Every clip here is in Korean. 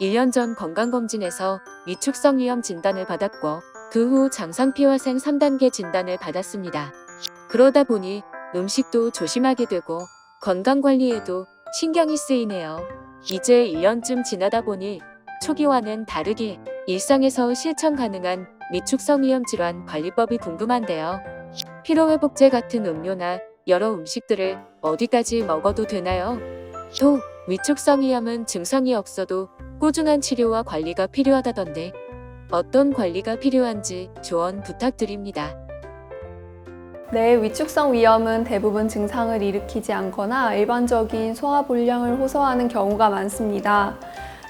1년 전 건강검진에서 위축성 위염 진단을 받았고 그 후 장상피화생 3단계 진단을 받았습니다. 그러다 보니 음식도 조심하게 되고 건강관리에도 신경이 쓰이네요. 이제 1년쯤 지나다 보니 초기와는 다르게 일상에서 실천 가능한 위축성 위염 질환 관리법이 궁금한데요. 피로회복제 같은 음료나 여러 음식들을 어디까지 먹어도 되나요? 또 위축성 위염은 증상이 없어도 꾸준한 치료와 관리가 필요하다던데 어떤 관리가 필요한지 조언 부탁드립니다. 네, 위축성 위염은 대부분 증상을 일으키지 않거나 일반적인 소화불량을 호소하는 경우가 많습니다.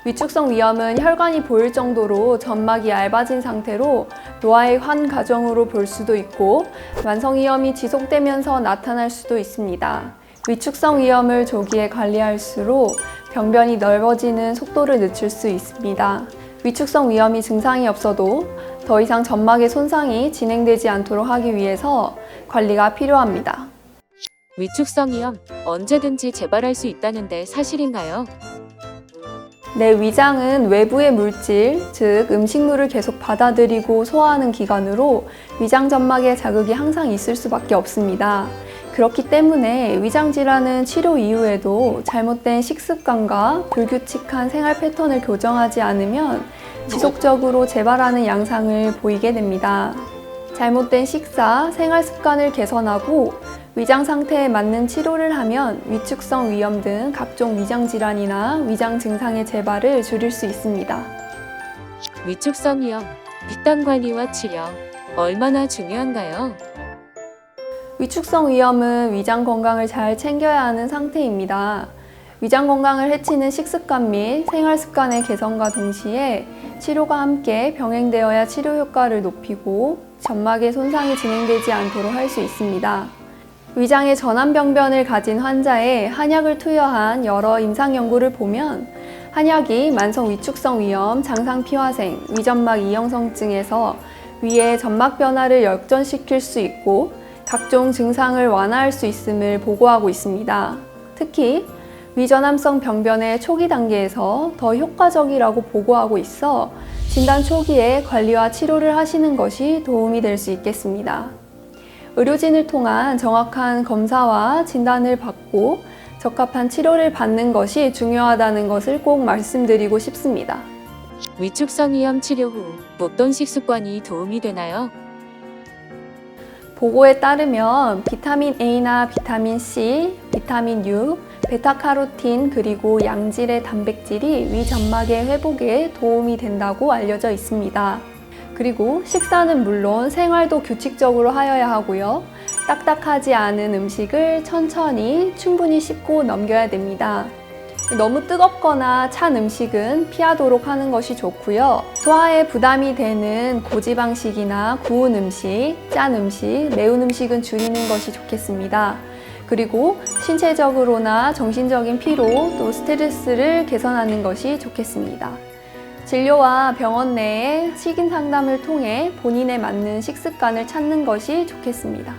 위축성 위염은 혈관이 보일 정도로 점막이 얇아진 상태로 노화의 환 과정으로 볼 수도 있고 만성 위염이 지속되면서 나타날 수도 있습니다. 위축성 위염을 조기에 관리할수록 병변이 넓어지는 속도를 늦출 수 있습니다. 위축성 위염이 증상이 없어도 더 이상 점막의 손상이 진행되지 않도록 하기 위해서 관리가 필요합니다. 위축성 위염 언제든지 재발할 수 있다는데 사실인가요? 내 위장은 외부의 물질, 즉 음식물을 계속 받아들이고 소화하는 기관으로 위장 점막에 자극이 항상 있을 수밖에 없습니다. 그렇기 때문에 위장 질환은 치료 이후에도 잘못된 식습관과 불규칙한 생활 패턴을 교정하지 않으면 지속적으로 재발하는 양상을 보이게 됩니다. 잘못된 식사, 생활 습관을 개선하고 위장 상태에 맞는 치료를 하면 위축성 위염 등 각종 위장 질환이나 위장 증상의 재발을 줄일 수 있습니다. 위축성 위염 식단 관리와 치료 얼마나 중요한가요? 위축성 위염은 위장 건강을 잘 챙겨야 하는 상태입니다. 위장 건강을 해치는 식습관 및 생활 습관의 개선과 동시에 치료가 함께 병행되어야 치료 효과를 높이고 점막의 손상이 진행되지 않도록 할 수 있습니다. 위장에 전암 병변을 가진 환자의 한약을 투여한 여러 임상 연구를 보면 한약이 만성 위축성 위염, 장상 피화생, 위점막 이형성증에서 위의 점막 변화를 역전시킬 수 있고 각종 증상을 완화할 수 있음을 보고하고 있습니다. 특히 위전암성 병변의 초기 단계에서 더 효과적이라고 보고하고 있어 진단 초기에 관리와 치료를 하시는 것이 도움이 될 수 있겠습니다. 의료진을 통한 정확한 검사와 진단을 받고 적합한 치료를 받는 것이 중요하다는 것을 꼭 말씀드리고 싶습니다. 위축성 위염 치료 후 어떤 식습관이 도움이 되나요? 보고에 따르면 비타민 A나 비타민 C, 비타민 U, 베타카로틴 그리고 양질의 단백질이 위 점막의 회복에 도움이 된다고 알려져 있습니다. 그리고 식사는 물론 생활도 규칙적으로 하여야 하고요. 딱딱하지 않은 음식을 천천히 충분히 씹고 넘겨야 됩니다. 너무 뜨겁거나 찬 음식은 피하도록 하는 것이 좋고요. 소화에 부담이 되는 고지방식이나 구운 음식, 짠 음식, 매운 음식은 줄이는 것이 좋겠습니다. 그리고 신체적으로나 정신적인 피로 또 스트레스를 개선하는 것이 좋겠습니다. 진료와 병원 내의 식인 상담을 통해 본인에 맞는 식습관을 찾는 것이 좋겠습니다.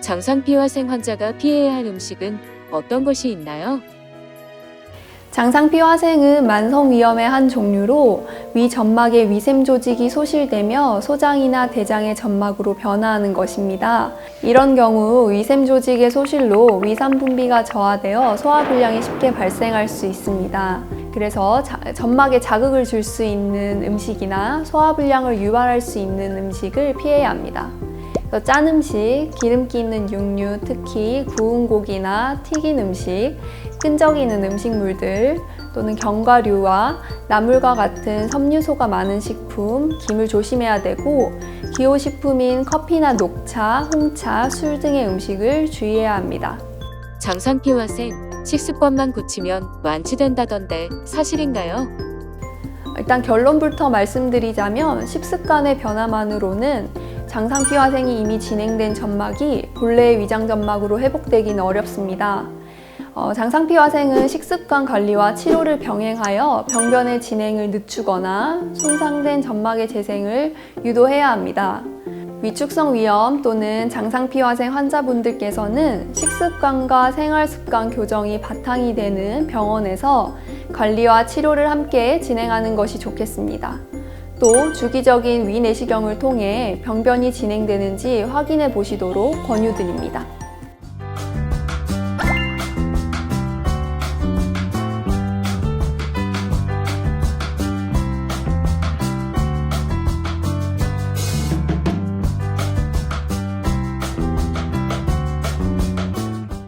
장상피화생 환자가 피해야 할 음식은 어떤 것이 있나요? 장상피 화생은 만성 위염의 한 종류로 위 점막의 위샘 조직이 소실되며 소장이나 대장의 점막으로 변화하는 것입니다. 이런 경우 위샘 조직의 소실로 위산 분비가 저하되어 소화 불량이 쉽게 발생할 수 있습니다. 그래서 자- 점막에 자극을 줄 수 있는 음식이나 소화 불량을 유발할 수 있는 음식을 피해야 합니다. 짠 음식, 기름기 있는 육류, 특히 구운 고기나 튀긴 음식, 끈적이는 음식물들 또는 견과류와 나물과 같은 섬유소가 많은 식품, 김을 조심해야 되고 기호식품인 커피나 녹차, 홍차, 술 등의 음식을 주의해야 합니다. 장상피화생 식습관만 고치면 완치된다던데 사실인가요? 일단 결론부터 말씀드리자면 식습관의 변화만으로는 장상피화생이 이미 진행된 점막이 본래의 위장 점막으로 회복되기는 어렵습니다. 어, 장상피화생은 식습관 관리와 치료를 병행하여 병변의 진행을 늦추거나 손상된 점막의 재생을 유도해야 합니다. 위축성 위염 또는 장상피화생 환자분들께서는 식습관과 생활습관 교정이 바탕이 되는 병원에서 관리와 치료를 함께 진행하는 것이 좋겠습니다. 또 주기적인 위내시경을 통해 병변이 진행되는지 확인해 보시도록 권유드립니다.